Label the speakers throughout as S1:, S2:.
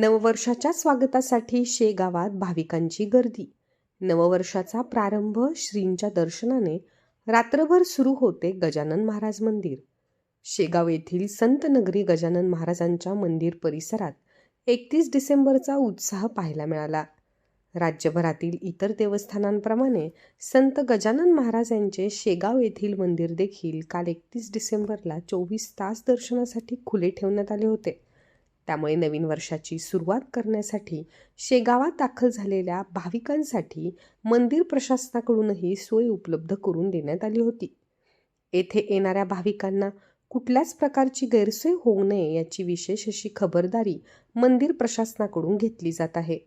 S1: नववर्षाच्या स्वागतासाठी शेगावात भाविकांची गर्दी. नववर्षाचा प्रारंभ श्रींच्या दर्शनाने रात्रभर सुरू होते गजानन महाराज मंदिर. शेगाव येथील संतनगरी गजानन महाराजांच्या मंदिर परिसरात एकतीस डिसेंबरचा उत्साह पाहायला मिळाला. राज्यभरातील इतर देवस्थानांप्रमाणे संत गजानन महाराज यांचे शेगाव येथील मंदिर देखील काल एकतीस डिसेंबरला चोवीस तास दर्शनासाठी खुले ठेवण्यात आले होते. त्यामुळे नवीन वर्षाची सुरुवात करण्यासाठी शेगावात दाखल झालेल्या भाविकांसाठी मंदिर प्रशासनाकडूनही सोय उपलब्ध करून देण्यात आली होती. येथे येणाऱ्या भाविकांना कुठल्याच प्रकारची गैरसोय होऊ नये याची विशेष अशी खबरदारी मंदिर प्रशासनाकडून घेतली जात आहे.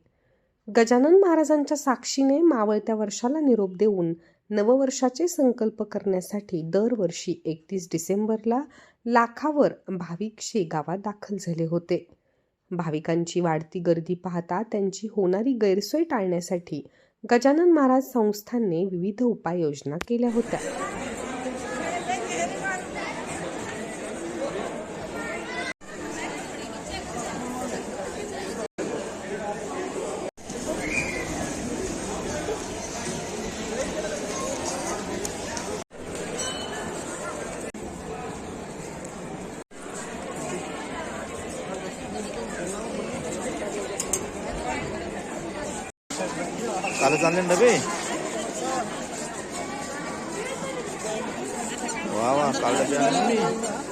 S1: गजानन महाराजांच्या साक्षीने मावळत्या वर्षाला निरोप देऊन नववर्षाचे संकल्प करण्यासाठी दरवर्षी एकतीस डिसेंबरला लाखावर भाविक शेगावात दाखल झाले होते. भाविकांची वाढती गर्दी पाहता त्यांची होणारी गैरसोय टाळण्यासाठी गजानन महाराज संस्थांनी विविध उपाययोजना केल्या होत्या.
S2: কালো জানলেন নেবে বাবা কালো জানলেন